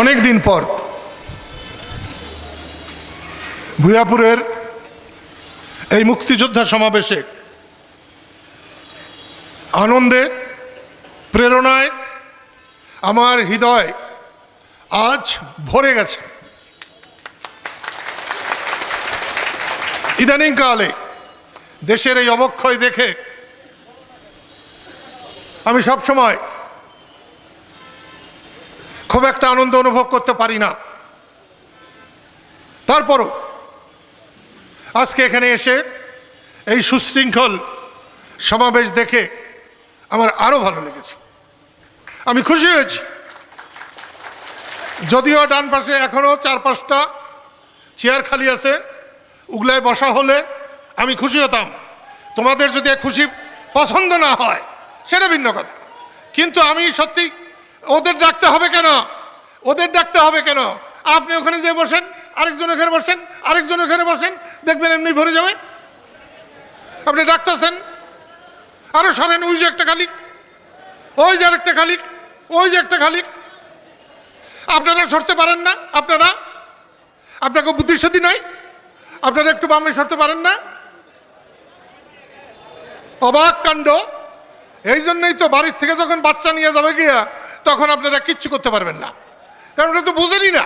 অনেক দিন পর ভুয়াপুরের এই মুক্তিযোদ্ধা সমাবেশে আনন্দে, প্রেরণায় আমার হৃদয় আজ ভরে গেছে। ইদানিংকালে দেশের এই অবক্ষয় দেখে আমি সব সময় খুব একটা আনন্দ অনুভব করতে পারি না। তারপরও, আজকে এখানে এসে এই সুশৃঙ্খল সমাবেশ দেখে আমার আরও ভালো লেগেছে। আমি খুশি হয়েছি। যদিও ডান পাশে এখনও চার পাঁচটা চেয়ার খালি আছে, উগলায় বসা হলে আমি খুশি হতাম। তোমাদের যদি খুশি পছন্দ না হয়, সেটা ভিন্ন কথা। কিন্তু আমি সত্যি ওদের ডাকতে হবে কেন? ওদের ডাকতে হবে কেন? আপনি ওখানে যে বসেন, আরেকজন এখানে বসেন, আরেকজন এখানে বসেন, দেখবেন এমনি ভরে যাবে। আপনি ডাকতেছেন, আরও সরেন, ওই যে একটা খালি ওই যে আরেকটা খালি ওই যে একটা খালি আপনারা সরতে পারেন না, আপনারা। আপনাকে বুদ্ধিশুদ্ধি নাই আপনারা একটু বামে সরতে পারেন না। অবাক কাণ্ড। এই জন্যই তো বাড়ির থেকে যখন বাচ্চা নিয়ে যাবে গিয়া তখন আপনারা কিচ্ছু করতে পারবেন না। কারণ ওটা তো বোঝেনই না।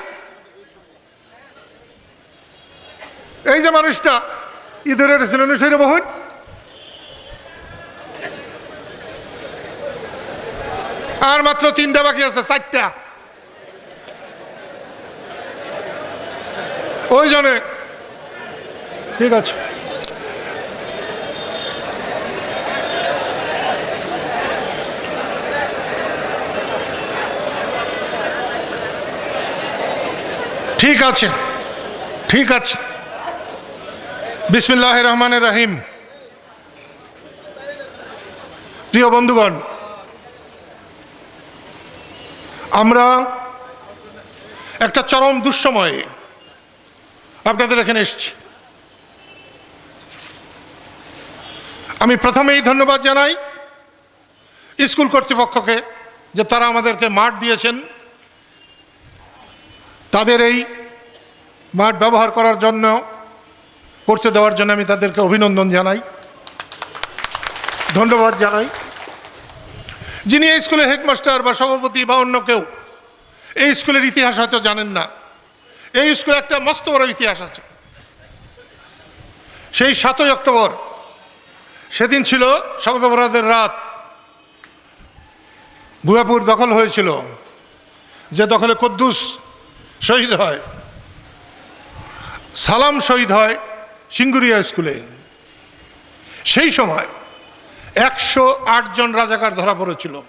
এই যে মানুষটা, ঈদের ছিলেন সৈন্য বহুন আর মাত্র তিনটা বাকি আছে, চারটা। ওই জনে, ঠিক আছে। ঠিক আছে ঠিক আছে। বিসমিল্লাহ রহমানের রাহিম। প্রিয় বন্ধুগণ, আমরা একটা চরম দুঃসময়ে আপনাদের এখানে এসছি। আমি প্রথমেই ধন্যবাদ জানাই স্কুল কর্তৃপক্ষকে যে তারা আমাদেরকে মাঠ দিয়েছেন। তাদের এই মাঠ ব্যবহার করার জন্য করতে দেওয়ার জন্য আমি তাদেরকে অভিনন্দন জানাই। ধন্যবাদ জানাই। যিনি এই স্কুলের হেডমাস্টার বা সভাপতি বা অন্য কেউ, এই স্কুলের ইতিহাস হয়তো জানেন না। এই স্কুলে একটা মস্ত বড় ইতিহাস আছে। সেই সাতই অক্টোবর, সেদিন ছিল সর্বপরাধের রাত। ভুয়াপুর দখল হয়েছিল। যে দখলে কদ্দুস শহীদ হয়। সালাম শহীদ হয় সিঙ্গুরিয়া স্কুলে। সেই সময় একশো জন রাজাকার ধরা পড়েছিল।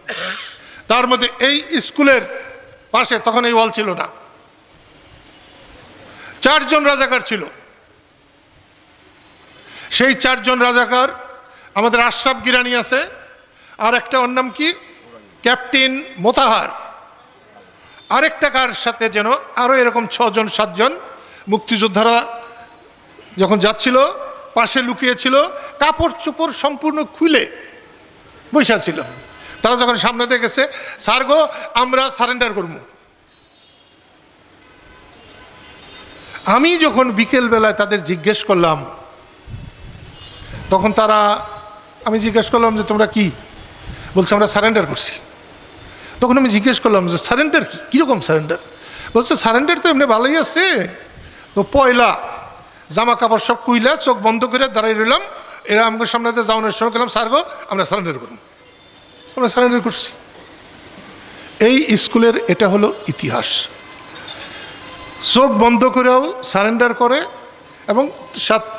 তার মধ্যে এই স্কুলের পাশে তখন এই ওয়াল ছিল না। চারজন রাজাকার ছিল। সেই চারজন রাজাকার আমাদের আশরাফ গিরানি আছে, আর একটা ওর নাম কি? ক্যাপ্টেন মোতাহার। আরেকটা কার সাথে যেন আরও এরকম ছজন, সাতজন মুক্তিযোদ্ধারা যখন যাচ্ছিল, পাশে লুকিয়েছিল, কাপড় চোপড় সম্পূর্ণ খুলে বৈশা ছিল। তারা যখন সামনে দেখেছে স্যার গো, আমরা সারেন্ডার করব। আমি যখন বিকেলবেলায় তাদের জিজ্ঞেস করলাম, তখন তারা, আমি জিজ্ঞেস করলাম যে, তোমরা কি? বলছে, আমরা সারেন্ডার করছি। তখন আমি জিজ্ঞেস করলাম যে সারেন্ডার কি? কীরকম সারেন্ডার বলছে সারেন্ডার তো এমনি ভালোই আছে। তো পয়লা জামা কাপড় সব কুইলা চোখ বন্ধ করে দাঁড়াই রইলাম। এরা আমাদের সামনে যাওয়ানোর সময় গেলাম স্যার গো, আমরা সারেন্ডার করুন আমরা সারেন্ডার করছি। এই স্কুলের এটা হলো ইতিহাস। চোখ বন্ধ করেও সারেন্ডার করে এবং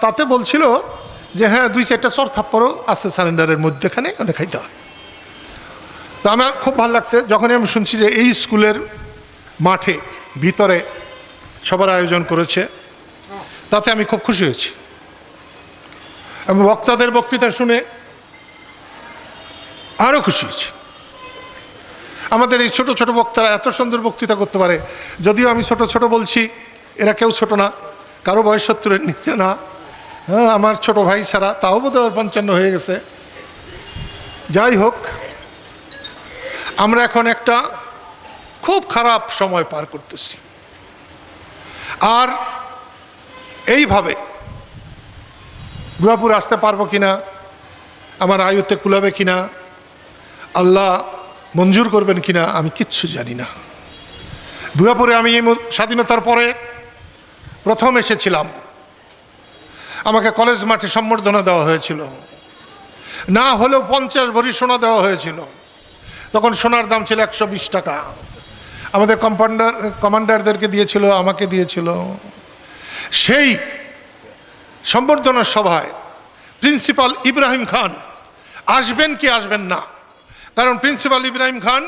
তাতে বলছিল যে হ্যাঁ দুই চারটা চর থাপ্পড়ও আছে সারেন্ডারের মধ্যেখানে ওটা খাইতে হয় তো আমার খুব ভালো লাগছে। যখনই আমি শুনছি যে এই স্কুলের মাঠে, ভিতরে সবার আয়োজন করেছে, তাতে আমি খুব খুশি হয়েছি। এবং বক্তাদের বক্তৃতা শুনে আরও খুশি হয়েছি। আমাদের এই ছোট ছোট বক্তারা এত সুন্দর বক্তৃতা করতে পারে। যদিও আমি ছোট ছোট বলছি, এরা কেউ ছোট না, কারও বয়স সত্তরের নিচে না। হ্যাঁ আমার ছোট ভাই ছাড়া তাও বোধ হয় পঞ্চান্ন হয়ে গেছে। যাই হোক আমরা এখন একটা খুব খারাপ সময় পার করতেছি। আর এইভাবে গুয়াপুর আসতে পারব কিনা, আমার আয়ুতে কুলাবে কিনা, আল্লাহ মঞ্জুর করবেন কিনা আমি কিচ্ছু জানি না। ভুয়াপুরে আমি স্বাধীনতার পরে প্রথম এসেছিলাম। আমাকে কলেজ মাঠে সম্বর্ধনা দেওয়া হয়েছিল। না হলেও পঞ্চাশ ভরি সোনা দেওয়া হয়েছিল। তখন সোনার দাম ছিল একশো বিশ টাকা। আমাদের কম্পাউন্ডার কমান্ডারদেরকে দিয়েছিল, আমাকে দিয়েছিল। সেই সম্বর্ধনা সভায় প্রিন্সিপাল ইব্রাহিম খান আসবেন কি আসবেন না? কারণ প্রিন্সিপাল ইব্রাহিম খান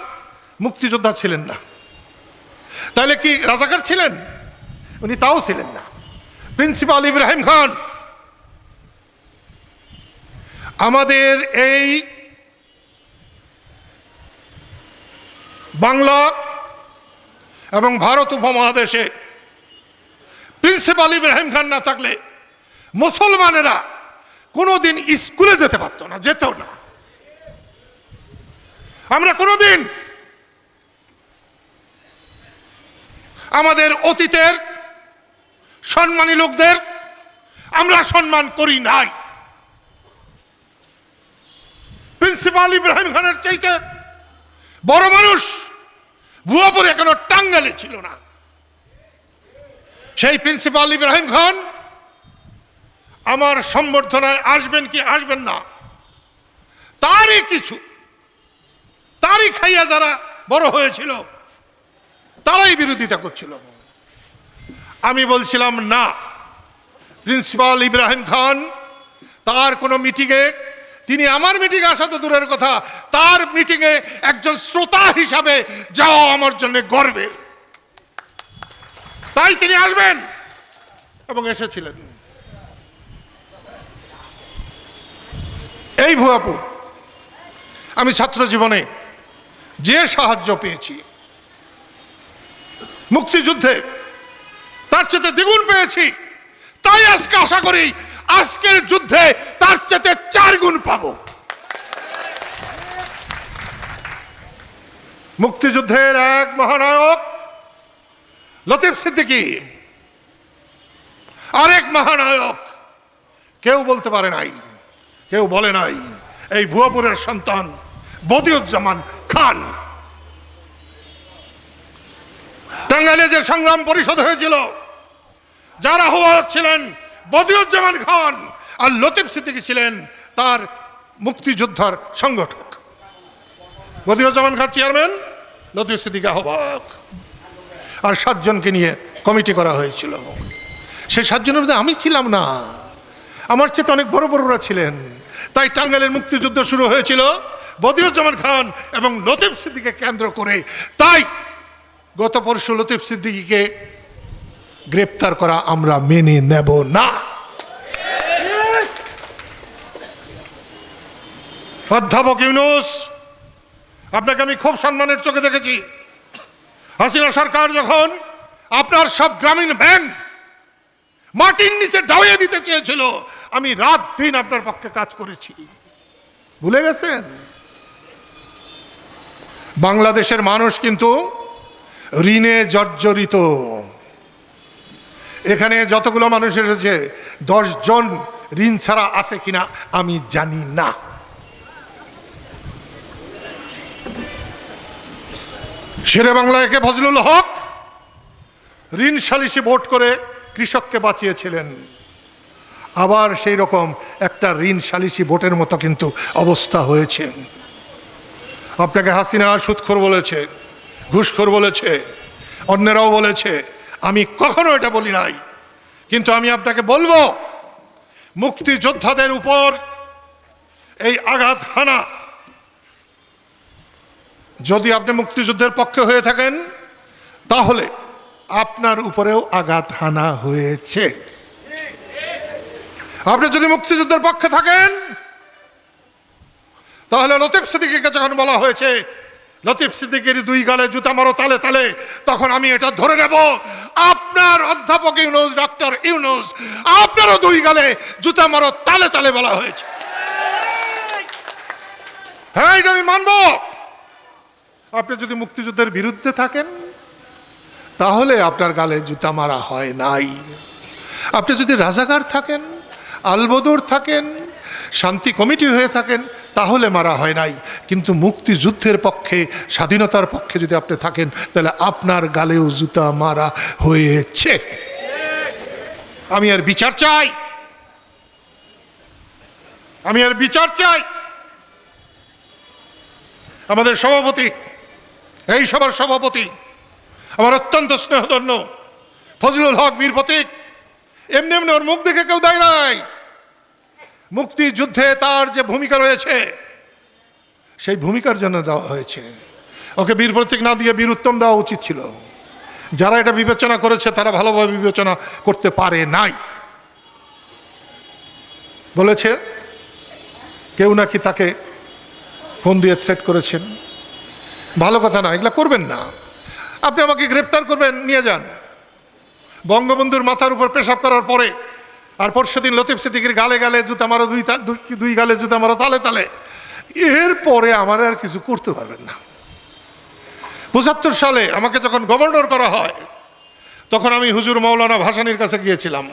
মুক্তিযোদ্ধা ছিলেন না। তাহলে কি রাজাকার ছিলেন? উনি তাও ছিলেন না। প্রিন্সিপাল ইব্রাহিম খান, আমাদের এই বাংলা এবং ভারত উপমহাদেশে প্রিন্সিপাল ইব্রাহিম খান না থাকলে মুসলমানেরা কোনোদিন স্কুলে যেতে পারতো না, যেতেও না। আমরা কোনোদিন আমাদের অতীতের সম্মানী লোকদের আমরা সম্মান করি নাই। প্রিন্সিপাল ইব্রাহিম খানের চাইতে বড় মানুষ ভুয়াপুরে এখনও টাঙ্গালে ছিল না। সেই প্রিন্সিপাল ইব্রাহিম খান, আমার সম্বর্ধনায় আসবেন কি আসবেন না, তারই কিছু, তারই খাইয়া যারা বড় হয়েছিল, তারাই বিরোধিতা করছিল। আমি বলছিলাম, না, প্রিন্সিপাল ইব্রাহিম খান, তার কোনো মিটিংয়ে তিনি আমার মিটিংয়ে আসা তো দূরের কথা। তার মিটিংয়ে একজন শ্রোতা হিসাবে যাওয়া আমার জন্য গর্বের। তাই তিনি আসবেন এবং এসেছিলেন। এই ভুয়াপুর, আমি ছাত্র জীবনে যে সাহায্য পেয়েছি, মুক্তিযুদ্ধে তার চেয়ে দ্বিগুণ পেয়েছি, তাই আজকে আশা করি আজকের যুদ্ধে তার চেয়ে চার গুণ পাবো। মুক্তিযুদ্ধের এক মহানায়ক লতিফ সিদ্দিকী। আরেক মহানায়ক কেউ বলতে পারে নাই, কেউ বলে নাই, এই ভুয়াপুরের সন্তান বদিউজ্জামান খান। টাঙ্গাইলে যে সংগ্রাম পরিষদ হয়েছিল, যারা হওয়া ছিলেন বদিউজ্জামান খান আর লতিফ সিদ্দিকী ছিলেন তার মুক্তিযোদ্ধার সংগঠক। বদিউজ্জামান খান চেয়ারম্যান, লতিফ সিদ্দিকী আহ্বায়ক। আর সাতজনকে নিয়ে কমিটি করা হয়েছিল। সেই সাতজনের মধ্যে আমি ছিলাম না। আমার চেয়ে অনেক বড় বড়রা ছিলেন। তাই টাঙ্গাইলের মুক্তিযুদ্ধ শুরু হয়েছিল বদিউজ্জামান খান এবং লতিফ সিদ্দিকে কেন্দ্র করে। তাই গত পরশু লতিফ সিদ্দিকিকে গ্রেপ্তার করা আমরা মেনে নেব না। অধ্যাপক ইউনুস, আপনাকে আমি খুব সম্মানের চোখে দেখেছি। হাসিনা সরকার যখন আপনার সব গ্রামীণ ব্যাংক মাটির নিচে ডাউয়ে দিতে চেয়েছিল, আমি রাত দিন আপনার পক্ষে কাজ করেছি। ভুলে গেছেন? বাংলাদেশের মানুষ কিন্তু ঋণে জর্জরিত। এখানে যতগুলো মানুষ এসেছে জন ঋণ ছাড়া আছে কিনা আমি জানি না। শেরে বাংলা একে ফজলুল হক? ঋণ সালিসি ভোট করে কৃষককে বাঁচিয়েছিলেন। আবার সেই রকম একটা ঋণ সালিসি ভোটের মতো কিন্তু অবস্থা হয়েছে। আপনাকে হাসিনা সুৎখোর বলেছে, ঘুষখোর বলেছে, অন্যরাও বলেছে আমি কখনো এটা বলি নাই। কিন্তু আমি আপনাকে বলব, মুক্তিযোদ্ধাদের উপর এই আঘাত হানা যদি আপনি মুক্তিযুদ্ধের পক্ষে হয়ে থাকেন, তাহলে আপনার উপরেও আঘাত হানা হয়েছে। আপনি যদি মুক্তিযুদ্ধের পক্ষে থাকেন, তাহলে লতিফ সিদ্দিকিকে যখন বলা হয়েছে লতিফ সিদ্দিকের দুই গালে জুতা মারো তালে তালে, তখন আমি এটা ধরে নেব। আপনার অধ্যাপক ইউনুস ডক্টর ইউনুস, আপনারও দুই গালে জুতা মারো তালে তালে বলা হয়েছে। হ্যাঁ এটা আমি মানব। আপনি যদি মুক্তিযুদ্ধের বিরুদ্ধে থাকেন, তাহলে আপনার গালে জুতা মারা হয় নাই। আপনি যদি রাজাকার থাকেন, আলবদর থাকেন, শান্তি কমিটি হয়ে থাকেন তাহলে মারা হয় নাই। কিন্তু মুক্তিযুদ্ধের পক্ষে, স্বাধীনতার পক্ষে যদি আপনি থাকেন, তাহলে আপনার গালেও জুতা মারা হয়েছে। আমি আর বিচার চাই। আমি আর বিচার চাই। আমাদের সভাপতি, এই সভার সভাপতি, আমার অত্যন্ত স্নেহধন্য ফজলুল হক বীর প্রতীক এমনি এমনি ওর মুখ দেখে কেউ দেয় নাই। মুক্তিযুদ্ধে তার যে ভূমিকা রয়েছে, সেই ভূমিকার জন্য দেওয়া হয়েছে। ওকে বীর প্রতীক না দিয়ে বীর উত্তম দেওয়া উচিত ছিল। যারা এটা বিবেচনা করেছে, তারা ভালোভাবে বিবেচনা করতে পারে নাই। বলেছে, কেউ নাকি তাকে ফোন দিয়ে থ্রেট করেছেন। ভালো কথা না, এগুলা করবেন না। আপনি আমাকে গ্রেপ্তার করবেন, নিয়ে যান। বঙ্গবন্ধুর মাথার উপর পেশাব করার পরে আর পরশু দিন লতিফ সিদ্দিকির গালে গালে জুতা মারো, দুই দুই- গালে জুতা মারো, তালে তালে। এরপরে আমার আর কিছু করতে পারবেন না। পঁচাত্তর সালে আমাকে যখন গভর্নর করা হয়, তখন আমি হুজুর মৌলানা ভাসানির কাছে গিয়েছিলাম।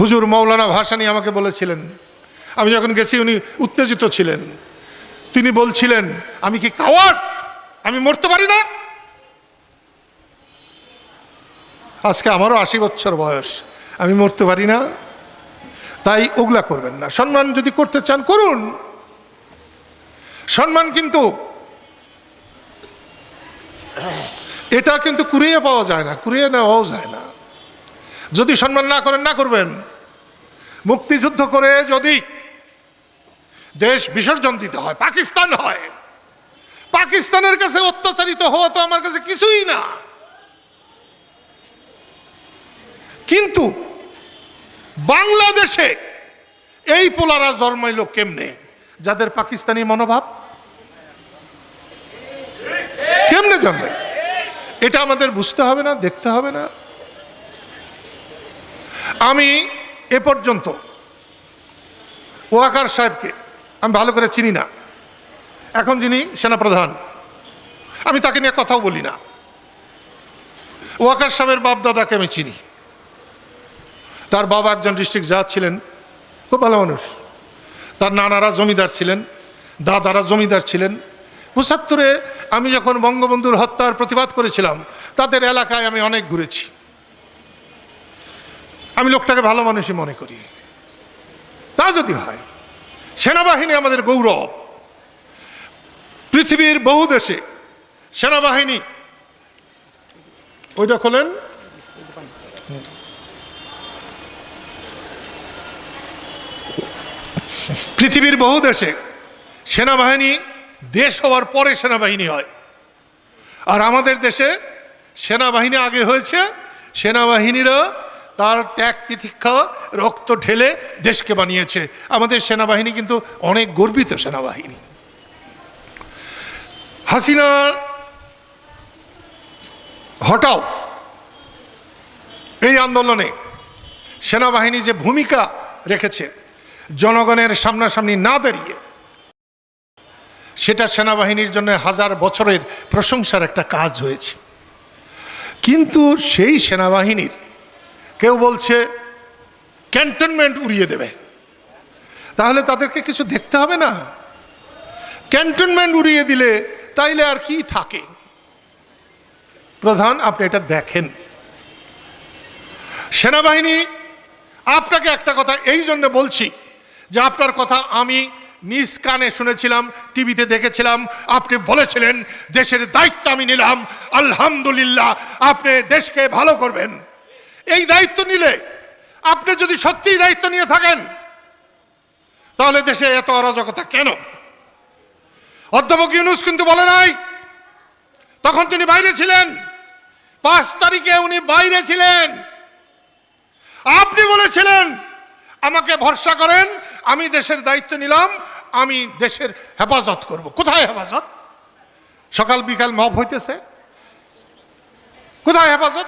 হুজুর মৌলানা ভাসানি আমাকে বলেছিলেন, আমি যখন গেছি উনি উত্তেজিত ছিলেন। তিনি বলছিলেন, আমি কি কাওয়ার্ড আমি মরতে পারি না? আজকে আমারও আশি বছর বয়স। আমি মরতে পারি না। তাই ওগুলা করবেন না। সম্মান যদি করতে চান, করুন। সম্মান কিন্তু এটা কিন্তু কুড়িয়ে পাওয়া যায় না, কুড়িয়ে নেওয়াও যায় না। যদি সম্মান না করেন, না করবেন। মুক্তিযুদ্ধ করে যদি দেশ বিসর্জন দিতে হয়, পাকিস্তান হয়, পাকিস্তানের কাছে অত্যাচারিত হওয়া তো আমার কাছে কিছুই না। কিন্তু বাংলাদেশে এই পোলারা জন্মাইল কেমনে? যাদের পাকিস্তানি মনোভাব? কেমনে জন্মায় এটা আমাদের বুঝতে হবে না, দেখতে হবে না। আমি এ পর্যন্ত ওয়াকার সাহেবকে, আমি ভালো করে চিনি না। এখন যিনি সেনাপ্রধান, আমি তাকে নিয়ে কথাও বলি না। ওয়াকার সাহেবের বাপ দাদাকে আমি চিনি। তার বাবা একজন ডিস্ট্রিক্ট জাজ ছিলেন, খুব ভালো মানুষ। তার নানারা জমিদার ছিলেন, দাদারা জমিদার ছিলেন। পঁচাত্তরে আমি যখন বঙ্গবন্ধুর হত্যার প্রতিবাদ করেছিলাম, তাদের এলাকায় আমি অনেক ঘুরেছি। আমি লোকটাকে ভালো মানুষই মনে করি। তা যদি হয়, সেনাবাহিনী আমাদের গৌরব। পৃথিবীর বহু দেশে সেনাবাহিনী ওইটা খোলেন পৃথিবীর বহু দেশে সেনাবাহিনী দেশ হওয়ার পরে সেনাবাহিনী হয়। আর আমাদের দেশে সেনাবাহিনী আগে হয়েছে, সেনাবাহিনীরা তার ত্যাগ তিতিক্ষা, রক্ত ঢেলে দেশকে বানিয়েছে। আমাদের সেনাবাহিনী কিন্তু অনেক গর্বিত সেনাবাহিনী। হাসিনা হটাও এই আন্দোলনে সেনাবাহিনী যে ভূমিকা রেখেছে জনগণের সামনাসামনি না দাঁড়িয়ে, সেটা সেনাবাহিনীর জন্য হাজার বছরের প্রশংসার একটা কাজ হয়েছে। কিন্তু সেই সেনাবাহিনীর কেউ বলছে ক্যান্টনমেন্ট উড়িয়ে দেবে। তাহলে তাদেরকে কিছু দেখতে হবে না। ক্যান্টনমেন্ট উড়িয়ে দিলে তাইলে আর কি থাকে? প্রধান, আপনি এটা দেখেন। সেনাবাহিনী, আপনাকে একটা কথা এই জন্য বলছি যে আপনার কথা আমি নিজ কানে শুনেছিলাম, টিভিতে দেখেছিলাম, আপনি বলেছিলেন, দেশের দায়িত্ব আমি নিলাম, আলহামদুলিল্লাহ, আপনি দেশকে ভালো করবেন। এই দায়িত্ব নিলে আপনি যদি সত্যিই দায়িত্ব নিয়ে থাকেন, তাহলে দেশে এত অরাজকতা কেন? অধ্যাপক ইউনুস কিন্তু বলে নাই। তখন তিনি বাইরে ছিলেন। পাঁচ তারিখে উনি বাইরে ছিলেন। আপনি বলেছিলেন, আমাকে ভরসা করেন আমি দেশের দায়িত্ব নিলাম, আমি দেশের হেফাজত করব। কোথায় হেফাজত? সকাল বিকাল মব হইতেছে। কোথায় হেফাজত?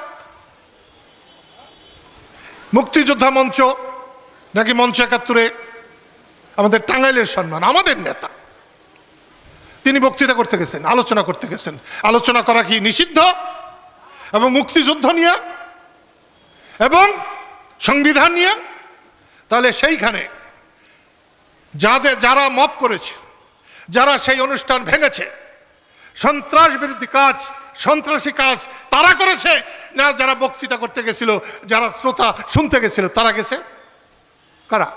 মুক্তিযোদ্ধা মঞ্চ, নাকি মঞ্চ একাত্তরে আমাদের টাঙ্গাইলের সম্মান, আমাদের নেতা। তিনি বক্তৃতা করতে গেছেন, আলোচনা করতে গেছেন। আলোচনা করা কি নিষিদ্ধ? এবং মুক্তিযুদ্ধ নিয়ে? এবং সংবিধান নিয়ে? তাহলে সেইখানে যাদের যারা মপ করেছে, যারা সেই অনুষ্ঠান ভেঙেছে, সন্ত্রাস বিরোধী কাজ, সন্ত্রাসী কাজ তারা করেছে, না যারা বক্তৃতা করতে গেছিল, যারা শ্রোতা শুনতে গেছিল, তারা গেছে? কারা?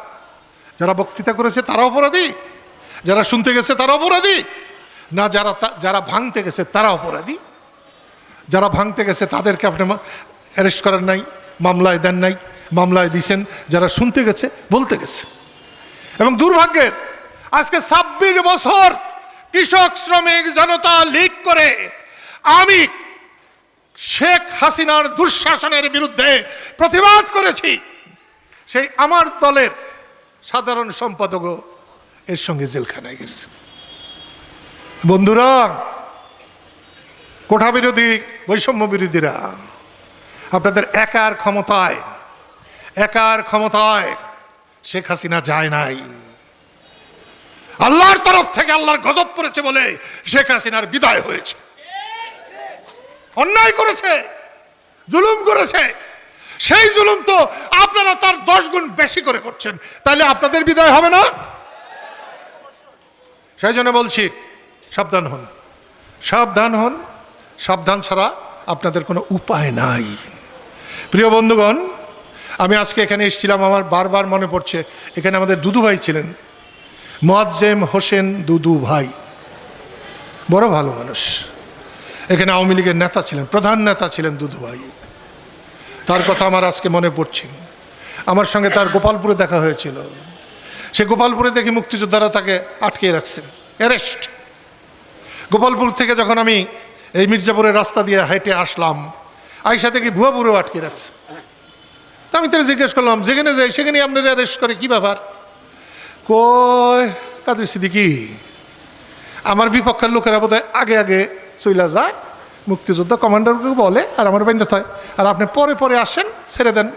যারা বক্তৃতা করেছে তারা অপরাধী, যারা শুনতে গেছে তারা অপরাধী, না যারা যারা ভাঙতে গেছে তারা অপরাধী? যারা ভাঙতে গেছে তাদেরকে আপনি অ্যারেস্ট করেন নাই, মামলায় দেন নাই, মামলায় দিছেন, যারা শুনতে গেছে, বলতে গেছে। এবং দুর্ভাগ্যের আজকে ছাব্বিশ বছর কৃষক শ্রমিক জনতা লীগ করে আমি শেখ হাসিনার দুঃশাসনের বিরুদ্ধে প্রতিবাদ করেছি। সেই আমার দলের সাধারণ সম্পাদকও এর সঙ্গে জেলখানায় গেছে। বন্ধুরা, কোঠা বিরোধী, বৈষম্য বিরোধীরা, আপনাদের একার ক্ষমতায় একার ক্ষমতায় শেখ হাসিনা যায় নাই। আল্লাহর তরফ থেকে আল্লাহর গজব পড়েছে বলে শেখ হাসিনার বিদায় হয়েছে। অন্যায় করেছে, জুলুম করেছে। সেই জুলুম তো আপনারা তার দশ গুণ বেশি করে করছেন। তাহলে আপনাদের বিদায় হবে না? সেই জন্য বলছি, সাবধান হন। সাবধান হন। সাবধান ছাড়া আপনাদের কোনো উপায় নাই। প্রিয় বন্ধুগণ আমি আজকে এখানে এসেছিলাম, আমার বারবার মনে পড়ছে, এখানে আমাদের দুদু ভাই ছিলেন। মোয়াজ্জেম হোসেন দুদু ভাই। বড় ভালো মানুষ। এখানে আওয়ামী লীগের নেতা ছিলেন, প্রধান নেতা ছিলেন দুদু ভাই। তার কথা আমার আজকে মনে পড়ছে। আমার সঙ্গে তার গোপালপুরে দেখা হয়েছিল। সে গোপালপুরে দেখি মুক্তিযোদ্ধারা তাকে আটকে রাখছেন। অ্যারেস্ট। গোপালপুর থেকে যখন আমি এই মির্জাপুরের রাস্তা দিয়ে হেঁটে আসলাম আইসা থেকে ভুয়াপুরেও আটকে রাখছে। আমি তারা জিজ্ঞেস করলাম, যেখানে যাই সেখানে আপনারা অ্যারেস্ট করে, কি ব্যাপার? কয় কাদের সিদ্দিকি আমার বিপক্ষের লোকেরা বোধ আগে আগে চইলা যায়, মুক্তিযোদ্ধা কমান্ডারকে বলে আর আমার বাইন্দা হয় আর আপনি পরে পরে আসেন, ছেড়ে দেন।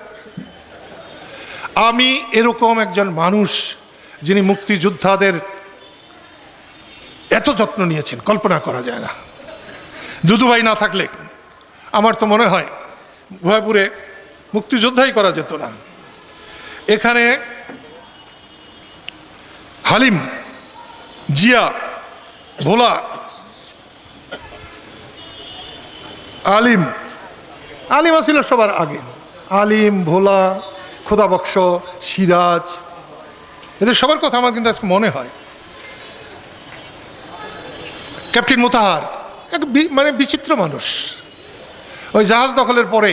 আমি এরকম একজন মানুষ যিনি মুক্তিযোদ্ধাদের এত যত্ন নিয়েছেন, কল্পনা করা যায় না। দুদু ভাই না থাকলে, আমার তো মনে হয় ভয়পুরে মুক্তিযোদ্ধাই করা যেত না। এখানে হালিম, জিয়া, ভোলা, আলিম আলিম আসিল সবার আগে। আলিম, ভোলা খোদাবক্স সিরাজ, এদের সবার কথা আমার কিন্তু আজকে মনে হয়। ক্যাপ্টেন মোতাহার, এক মানে বিচিত্র মানুষ। ওই জাহাজ দখলের পরে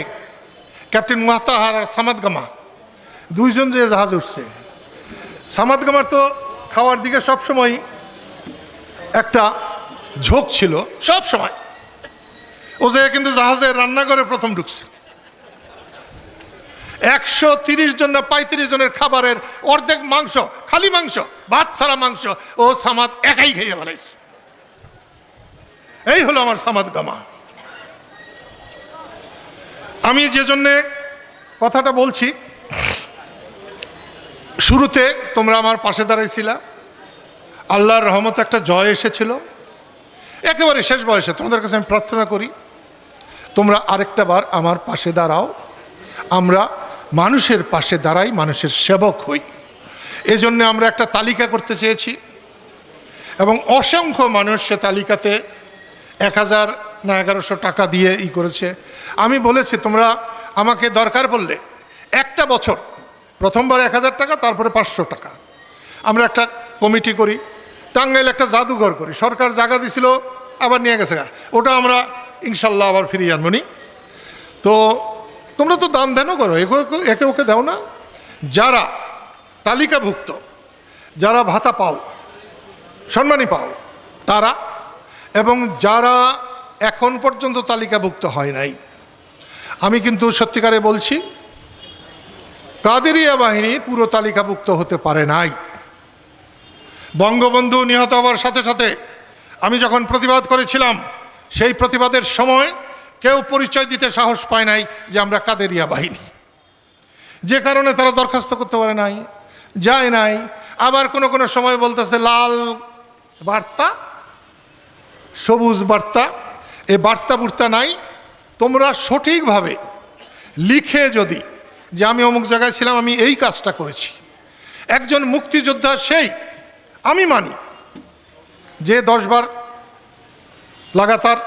ক্যাপ্টেন মোতাহার আর সামাদগামা দুইজন যে জাহাজ উঠছে। সামাদ গামার তো খাওয়ার দিকে সবসময় একটা ঝোঁক ছিল। সব সময় ও যে কিন্তু জাহাজে রান্না করে প্রথম ঢুকছে। একশো তিরিশ জন না পঁয়ত্রিশ জনের খাবারের অর্ধেক মাংস, খালি মাংস, ভাত ছাড়া মাংস ও সামাদ একাই খেয়ে ফেলাইছে এই হলো আমার সামাদ গামা। আমি যে জন্যে কথাটা বলছি, শুরুতে তোমরা আমার পাশে দাঁড়াইছিলা। আল্লাহর রহমত একটা জয় এসেছিল। একেবারে শেষ বয়সে, তোমাদের কাছে আমি প্রার্থনা করি, তোমরা আরেকটা বার আমার পাশে দাঁড়াও। আমরা মানুষের পাশে দাঁড়াই, মানুষের সেবক হই। এজন্য আমরা একটা তালিকা করতে চেয়েছি এবং অসংখ্য মানুষ সে তালিকাতে এক হাজার না এগারোশো টাকা দিয়ে ই করেছে। আমি বলেছি, তোমরা আমাকে দরকার বললে একটা বছর, প্রথমবার এক হাজার টাকা, তারপরে পাঁচশো টাকা। আমরা একটা কমিটি করি, টাঙ্গাইল একটা জাদুঘর করি। সরকার জায়গা দিছিল, আবার নিয়ে গেছে। ওটা আমরা ইনশাল্লাহ আবার ফিরিয়ে আনব নি। তো তোমরা তো দান দেনও করো, একে একে ওকে দাও না। যারা তালিকাভুক্ত, যারা ভাতা পাও, সম্মানী পাও, তারা, এবং যারা এখন পর্যন্ত তালিকাভুক্ত হয় নাই। আমি কিন্তু সত্যিকারে বলছি, কাদেরিয়া বাহিনী পুরো তালিকাভুক্ত হতে পারে নাই। বঙ্গবন্ধু নিহত হওয়ার সাথে সাথে আমি যখন প্রতিবাদ করেছিলাম, সেই প্রতিবাদের সময় কেউ পরিচয় দিতে সাহস পায় নাই যে আমরা কাদেরিয়া বাহিনী। যে কারণে তারা দরখাস্ত করতে পারে নাই, যায় নাই। আবার কোনো কোনো সময় বলতেছে, লাল বার্তা, সবুজ বার্তা এ বার্তা বুর্তা নাই। তোমরা সঠিকভাবে লিখে যদি, যে আমি অমুক জায়গায় ছিলাম, আমি এই কাজটা করেছি। একজন মুক্তিযোদ্ধা সেই, আমি মানি। যে দশবার লাগাতার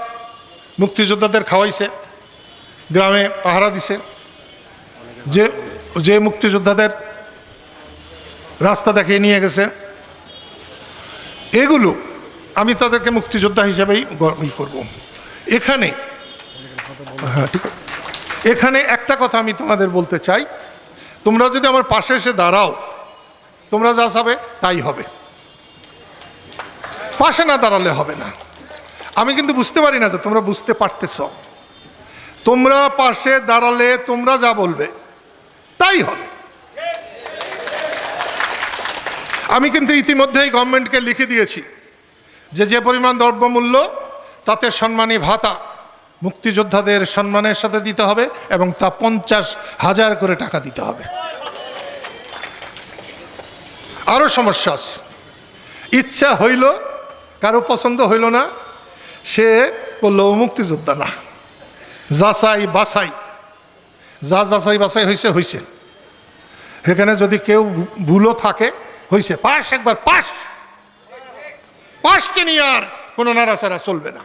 মুক্তিযোদ্ধাদের খাওয়াইছে, গ্রামে পাহারা দিছে, যে যে মুক্তিযোদ্ধাদের রাস্তা দেখিয়ে নিয়ে গেছে, এগুলো আমি তাদেরকে মুক্তিযোদ্ধা হিসেবেই করব। এখানে হ্যাঁ ঠিক এখানে একটা কথা আমি তোমাদের বলতে চাই। তোমরা যদি আমার পাশে এসে দাঁড়াও, তোমরা যা চাবে তাই হবে। পাশে না দাঁড়ালে হবে না। আমি কিন্তু বুঝতে পারি না যে তোমরা বুঝতে পারতেছ। তোমরা পাশে দাঁড়ালে তোমরা যা বলবে, তাই হবে। আমি কিন্তু ইতিমধ্যেই গভর্নমেন্টকে লিখে দিয়েছি যে যে পরিমাণ দ্রব্যমূল্য তাতে সম্মানী ভাতা মুক্তিযোদ্ধাদের সম্মানের সাথে দিতে হবে এবং তা পঞ্চাশ হাজার করে টাকা দিতে হবে। আরও সমস্যা আছে। ইচ্ছা হইল, কারও পছন্দ হইল না, সে করল মুক্তিযোদ্ধা না। যাচাই বাছাই। যা যাচাই বাছাই হয়েছে হয়েছে সেখানে যদি কেউ ভুলও থাকে হয়েছে পাশ একবার পাশ পাশকে নিয়ে আর কোনো নাড়াচাড়া চলবে না।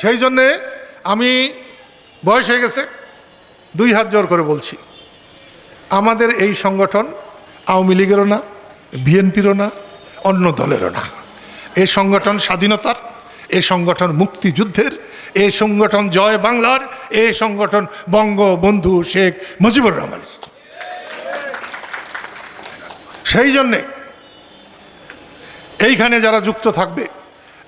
সেই জন্যে আমি বয়স হয়ে গেছে, দুই হাত জোর করে বলছি। আমাদের এই সংগঠন আওয়ামী লীগেরও না, বিএনপিরও না, অন্য দলেরও না। এ সংগঠন স্বাধীনতার এ সংগঠন মুক্তিযুদ্ধের এ সংগঠন জয় বাংলার এ সংগঠন বঙ্গবন্ধু শেখ মুজিবুর রহমানের। সেই জন্যে এইখানে যারা যুক্ত থাকবে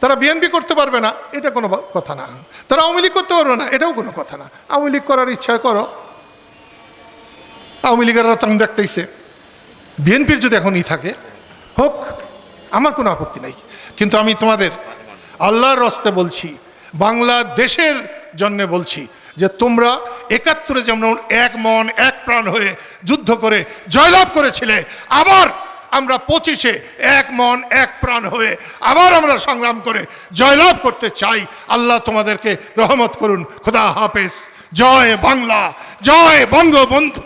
তারা বিএনপি করতে পারবে না, এটা কোনো কথা না। তারা আওয়ামী লীগ করতে পারবে না, এটাও কোনো কথা না। আওয়ামী লীগ করার ইচ্ছা করো। আওয়ামী লীগের রতন দেখতেইছে। বিএনপির যদি এখন ই থাকে, হোক, আমার কোনো আপত্তি নাই। কিন্তু আমি তোমাদের আল্লাহর রস্তে বলছি, বাংলাদেশের জন্য বলছি, যে তোমরা একাত্তরে যেমন এক মন, এক প্রাণ হয়ে যুদ্ধ করে জয়লাভ করেছিলে, আবার আমরা পঁচিশে এক মন, এক প্রাণ হয়ে আবার আমরা সংগ্রাম করে জয়লাভ করতে চাই। আল্লাহ তোমাদেরকে রহমত করুন। খোদা হাফেজ। জয় বাংলা। জয় বঙ্গবন্ধু।